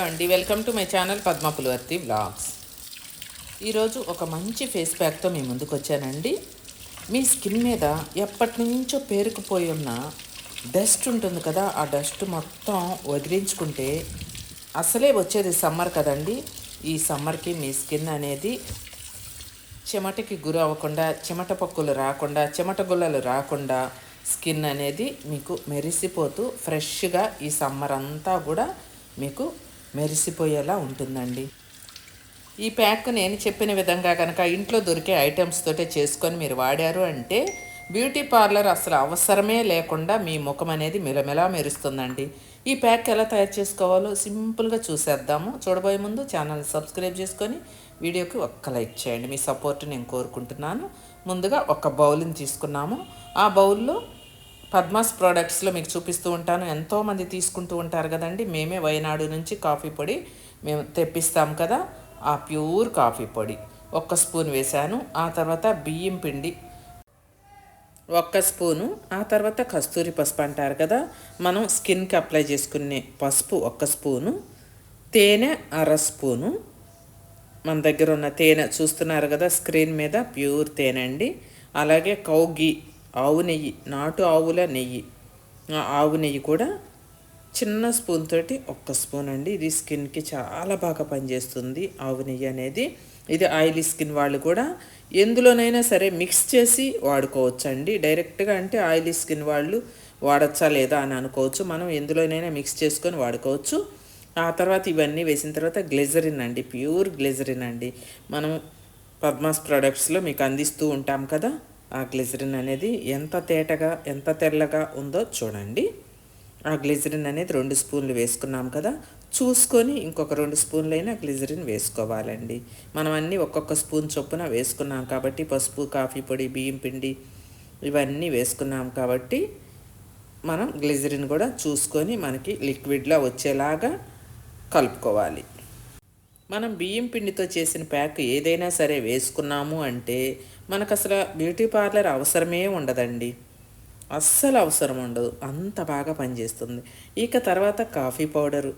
Hello అండి. Welcome to my channel Padma Pulavarthi blogs ఈరోజు ఒక మంచి ఫేస్ ప్యాక్తో మీ ముందుకు వచ్చానండి. మీ స్కిన్ మీద ఎప్పటి నుంచో పేరుకుపోయి ఉన్న డస్ట్ ఉంటుంది కదా ఆ డస్ట్ మొత్తం వదిలించుకుంటే అసలే వచ్చేది సమ్మర్ కదండి. ఈ సమ్మర్కి మీ స్కిన్ అనేది చెమటకి గురి అవ్వకుండా చెమట పక్కులు రాకుండా చెమట గుల్లలు రాకుండా స్కిన్ అనేది మీకు మెరిసిపోతూ ఫ్రెష్గా ఈ సమ్మర్ అంతా కూడా మీకు మెరిసిపోయేలా ఉంటుందండి. ఈ ప్యాక్ నేను చెప్పిన విధంగా కనుక ఇంట్లో దొరికే ఐటమ్స్ తోటే చేసుకొని మీరు వాడారు అంటే బ్యూటీ పార్లర్ అసలు అవసరమే లేకుండా మీ ముఖం అనేది మెలమెలా మెరుస్తుందండి. ఈ ప్యాక్ ఎలా తయారు చేసుకోవాలో సింపుల్గా చూసేద్దాము. చూడబోయే ముందు ఛానల్ సబ్స్క్రైబ్ చేసుకొని వీడియోకి ఒక్క లైక్ చేయండి. మీ సపోర్ట్ నేను కోరుకుంటున్నాను. ముందుగా ఒక బౌల్ని తీసుకున్నాము. ఆ బౌల్లో పద్మాస్ ప్రోడక్ట్స్లో మీకు చూపిస్తూ ఉంటాను. ఎంతోమంది తీసుకుంటూ ఉంటారు కదండి. మేమే వయనాడు నుంచి కాఫీ పొడి మేము తెప్పిస్తాం కదా. ఆ ప్యూర్ కాఫీ పొడి ఒక్క స్పూన్ వేశాను. ఆ తర్వాత బియ్యం పిండి ఒక్క స్పూను. ఆ తర్వాత కస్తూరి పసుపు అంటారు కదా. మనం స్కిన్కి అప్లై చేసుకునే పసుపు ఒక్క స్పూను. తేనె అర స్పూను. మన దగ్గర ఉన్న తేనె చూస్తున్నారు కదా స్క్రీన్ మీద ప్యూర్ తేనె అండి. అలాగే కౌ ఆవు నెయ్యి నాటు ఆవుల నెయ్యి. ఆవు నెయ్యి కూడా చిన్న స్పూన్ తోటి ఒక్క స్పూన్ అండి. ఇది స్కిన్కి చాలా బాగా పనిచేస్తుంది ఆవు నెయ్యి అనేది. ఇది ఆయిలీ స్కిన్ వాళ్ళు కూడా ఎందులోనైనా సరే మిక్స్ చేసి వాడుకోవచ్చు అండి డైరెక్ట్గా అంటే ఆయిలీ స్కిన్ వాళ్ళు వాడచ్చా లేదా అని అనుకోవచ్చు. మనం ఎందులోనైనా మిక్స్ చేసుకొని వాడుకోవచ్చు. ఆ తర్వాత ఇవన్నీ వేసిన తర్వాత గ్లెజరిన్ అండి. ప్యూర్ గ్లెజరిన్ అండి. మనం పద్మాస్ ప్రొడక్ట్స్లో మీకు అందిస్తూ ఉంటాం కదా. ఆ గ్లిజరిన్ అనేది ఎంత తేటగా ఎంత తెల్లగా ఉందో చూడండి. ఆ గ్లిజరిన్ అనేది రెండు స్పూన్లు వేసుకున్నాం కదా చూసుకొని ఇంకొక రెండు స్పూన్లైనా గ్లిజరిన్ వేసుకోవాలండి. మనం అన్నీ ఒక్కొక్క స్పూన్ చొప్పున వేసుకున్నాం కాబట్టి పసుపు కాఫీ పొడి బియ్యం పిండి ఇవన్నీ వేసుకున్నాం కాబట్టి మనం గ్లిజరిన్ కూడా చూసుకొని మనకి లిక్విడ్లా వచ్చేలాగా కలుపుకోవాలి. మనం బియ్యం పిండితో చేసిన ప్యాక్ ఏదైనా సరే వేసుకున్నాము అంటే మనకు అసలు బ్యూటీ పార్లర్ అవసరమే ఉండదండి. అస్సలు అవసరం ఉండదు. అంత బాగా పనిచేస్తుంది. ఇక తర్వాత కాఫీ పౌడరు.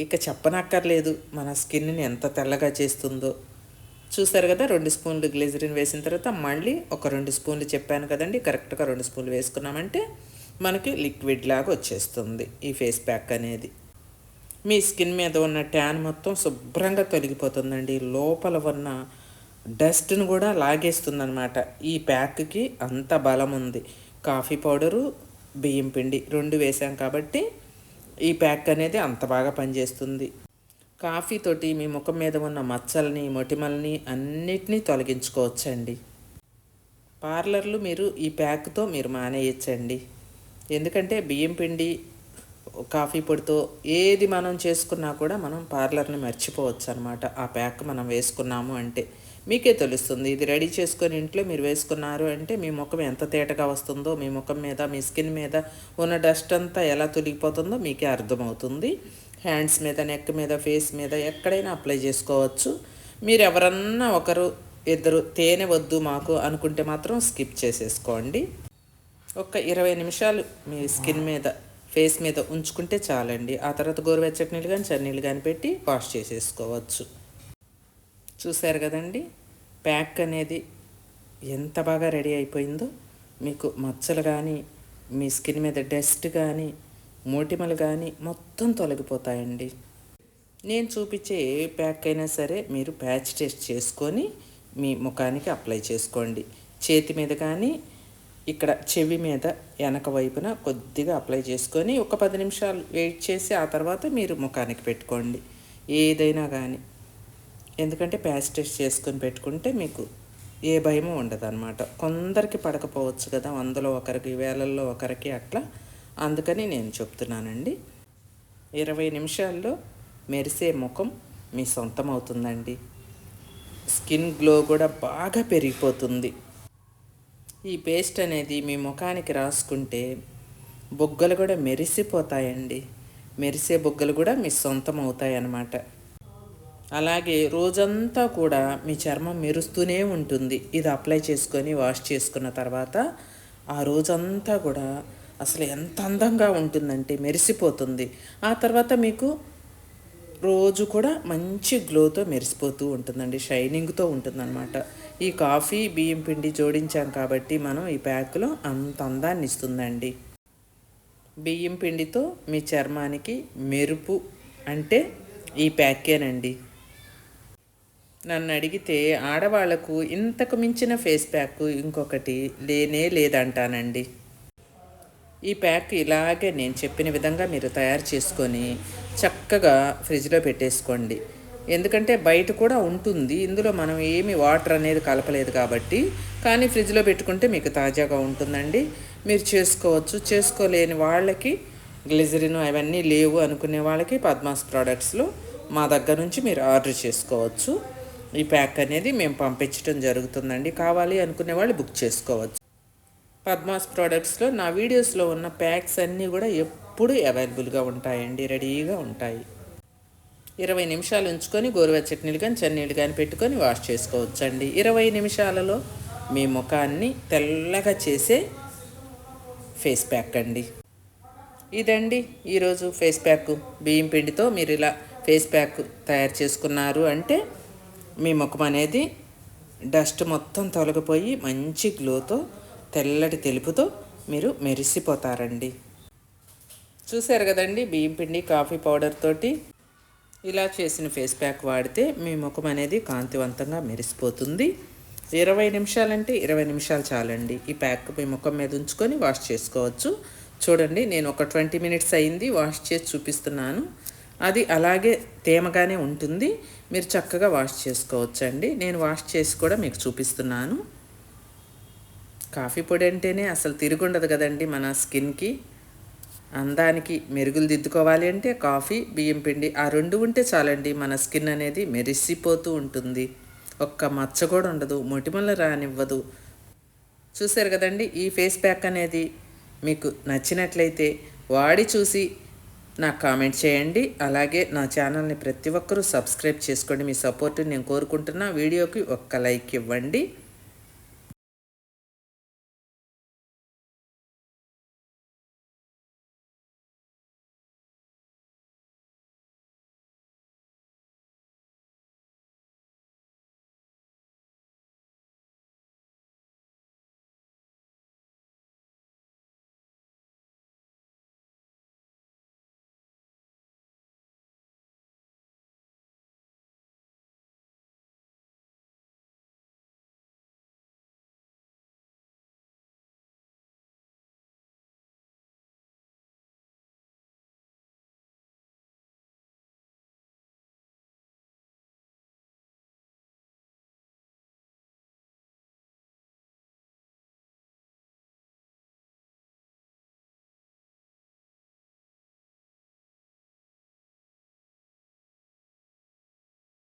ఇక చెప్పనక్కర్లేదు. మన స్కిన్ని ఎంత తెల్లగా చేస్తుందో. చూసారు కదా రెండు స్పూన్లు గ్లిజరిన్ వేసిన తర్వాత మళ్ళీ ఒక రెండు స్పూన్లు చెప్పాను కదండి కరెక్ట్గా రెండు స్పూన్లు వేసుకున్నామంటే మనకి లిక్విడ్ లాగా వచ్చేస్తుంది ఈ ఫేస్ ప్యాక్ అనేది. మీ స్కిన్ మీద ఉన్న ట్యాన్ మొత్తం శుభ్రంగా తొలగిపోతుందండి. లోపల ఉన్న డస్ట్ను కూడా లాగేస్తుందన్నమాట. ఈ ప్యాక్కి అంత బలం ఉంది కాఫీ పౌడరు బియ్యం పిండి రెండు వేసాం కాబట్టి ఈ ప్యాక్ అనేది అంత బాగా పనిచేస్తుంది. కాఫీ తోటి మీ ముఖం మీద ఉన్న మచ్చల్ని మొటిమల్ని అన్నిటినీ తొలగించుకోవచ్చండి. పార్లర్లు మీరు ఈ ప్యాక్తో మీరు మానేయచ్చండి. ఎందుకంటే బియ్యం పిండి కాఫీ పొడితో ఏది మనం చేసుకున్నా కూడా మనం పార్లర్ని మర్చిపోవచ్చు అనమాట ఆ ప్యాక్ మనం వేసుకున్నాము అంటే. మీకే తెలుస్తుంది ఇది రెడీ చేసుకొని ఇంట్లో మీరు వేసుకున్నారు అంటే మీ ముఖం ఎంత తేటగా వస్తుందో మీ ముఖం మీద మీ స్కిన్ మీద ఉన్న డస్ట్ అంతా ఎలా తొలగిపోతుందో మీకే అర్థమవుతుంది. హ్యాండ్స్ మీద నెక్ మీద ఫేస్ మీద ఎక్కడైనా అప్లై చేసుకోవచ్చు. మీరు ఎవరన్నా ఒకరు ఇద్దరు తేనె వద్దు మాకు అనుకుంటే మాత్రం స్కిప్ చేసేసుకోండి. ఒక ఇరవై నిమిషాలు మీ స్కిన్ మీద ఫేస్ మీద ఉంచుకుంటే చాలండి. ఆ తర్వాత గోరువెచ్చటి నీళ్ళు కానీ చన్నీళ్ళు కానీ పెట్టి వాష్ చేసేసుకోవచ్చు. చూశారు కదండి? ప్యాక్ అనేది ఎంత బాగా రెడీ అయిపోయిందో. మీకు మచ్చలు కానీ మీ స్కిన్ మీద డస్ట్ కానీ మోటిమలు కానీ మొత్తం తొలగిపోతాయండి. నేను చూపించే ఏ ప్యాక్ అయినా సరే మీరు ప్యాచ్ టెస్ట్ చేసుకొని మీ ముఖానికి అప్లై చేసుకోండి. చేతి మీద కానీ ఇక్కడ చెవి మీద వెనక వైపున కొద్దిగా అప్లై చేసుకొని ఒక పది నిమిషాలు వెయిట్ చేసి ఆ తర్వాత మీరు ముఖానికి పెట్టుకోండి. ఏదైనా కానీ ఎందుకంటే ప్యాచ్ టెస్ట్ చేసుకొని పెట్టుకుంటే మీకు ఏ భయము ఉండదు అనమాట కొందరికి పడకపోవచ్చు కదా వందలో ఒకరికి వేలల్లో ఒకరికి అట్లా. అందుకని నేను చెప్తున్నానండి. ఇరవై నిమిషాల్లో మెరిసే ముఖం మీ సొంతం అవుతుందండి స్కిన్ గ్లో కూడా బాగా పెరిగిపోతుంది. ఈ పేస్ట్ అనేది మీ ముఖానికి రాసుకుంటే బొగ్గలు కూడా మెరిసిపోతాయండి. మెరిసే బొగ్గలు కూడా మీ సొంతం అవుతాయి అన్నమాట అలాగే రోజంతా కూడా మీ చర్మం మెరుస్తూనే ఉంటుంది. ఇది అప్లై చేసుకొని వాష్ చేసుకున్న తర్వాత ఆ రోజంతా కూడా అసలు ఎంత అందంగా ఉంటుందంటే మెరిసిపోతుంది. ఆ తర్వాత మీకు రోజు కూడా మంచి గ్లోతో మెరిసిపోతూ ఉంటుందండి. షైనింగ్తో ఉంటుందన్నమాట. ఈ కాఫీ బియ్యం పిండి జోడించాం కాబట్టి మనం ఈ ప్యాక్లో అంత అందాన్ని ఇస్తుందండి. బియ్యం పిండితో మీ చర్మానికి మెరుపు అంటే ఈ ప్యాకేనండి. నన్ను అడిగితే ఆడవాళ్ళకు ఇంతకు మించిన ఫేస్ ప్యాక్ ఇంకొకటి లేనే లేదంటానండి. ఈ ప్యాక్ ఇలాగే నేను చెప్పిన విధంగా మీరు తయారు చేసుకొని చక్కగా ఫ్రిడ్జ్లో పెట్టేసుకోండి. ఎందుకంటే బయట కూడా ఉంటుంది. ఇందులో మనం ఏమి వాటర్ అనేది కలపలేదు కాబట్టి కానీ ఫ్రిడ్జ్లో పెట్టుకుంటే మీకు తాజాగా ఉంటుందండి. మీరు చేసుకోవచ్చు. చేసుకోలేని వాళ్ళకి గ్లిజరిన్ అవన్నీ లేవు అనుకునే వాళ్ళకి పద్మాస్ ప్రోడక్ట్స్లో మా దగ్గర నుంచి మీరు ఆర్డర్ చేసుకోవచ్చు. ఈ ప్యాక్ అనేది మేము పంపించడం జరుగుతుందండి. కావాలి అనుకునే వాళ్ళు బుక్ చేసుకోవచ్చు. పద్మాస్ ప్రోడక్ట్స్లో నా వీడియోస్లో ఉన్న ప్యాక్స్ అన్నీ కూడా ఎప్పుడూ అవైలబుల్గా ఉంటాయండి. రెడీగా ఉంటాయి. ఇరవై నిమిషాలు ఉంచుకొని గోరువెచ్చటి నీళ్ళు కానీ చన్నీళ్ళు కానీ పెట్టుకొని వాష్ చేసుకోవచ్చండి. ఇరవై నిమిషాలలో మీ ముఖాన్ని తెల్లగా చేసే ఫేస్ ప్యాక్ అండి. ఇదండి ఈరోజు ఫేస్ ప్యాక్. బియ్యం పిండితో మీరు ఇలా ఫేస్ ప్యాక్ తయారు చేసుకున్నారు అంటే మీ ముఖం అనేది డస్ట్ మొత్తం తొలగిపోయి మంచి గ్లోతో తెల్లటి తెలుపుతో మీరు మెరిసిపోతారండి. చూశారు కదండి బియ్యం పిండి కాఫీ పౌడర్ తోటి ఇలా చేసిన ఫేస్ ప్యాక్ వాడితే మీ ముఖం అనేది కాంతివంతంగా మెరిసిపోతుంది. ఇరవై నిమిషాలంటే ఇరవై నిమిషాలు చాలండి. ఈ ప్యాక్ మీ ముఖం మీద ఉంచుకొని వాష్ చేసుకోవచ్చు. చూడండి నేను ఒక ట్వంటీ మినిట్స్ అయింది వాష్ చేసి చూపిస్తున్నాను. అది అలాగే తేమగానే ఉంటుంది. మీరు చక్కగా వాష్ చేసుకోవచ్చండి. నేను వాష్ చేసి కూడా మీకు చూపిస్తున్నాను. కాఫీ పొడి అంటేనే అసలు తిరుగుండదు కదండి మన స్కిన్కి. అందానికి మెరుగులు దిద్దుకోవాలి అంటే కాఫీ బియ్యం పిండి ఆ రెండు ఉంటే చాలండి మన స్కిన్ అనేది మెరిసిపోతూ ఉంటుంది. ఒక్క మచ్చ కూడా ఉండదు మొటిమల రానివ్వదు. చూశారు కదండి ఈ ఫేస్ ప్యాక్ అనేది మీకు నచ్చినట్లయితే వాడి చూసి నాకు కామెంట్ చేయండి. అలాగే నా ఛానల్ని ప్రతి ఒక్కరూ సబ్స్క్రైబ్ చేసుకోండి. మీ సపోర్ట్ని నేను కోరుకుంటున్నా. వీడియోకి ఒక్క లైక్ ఇవ్వండి.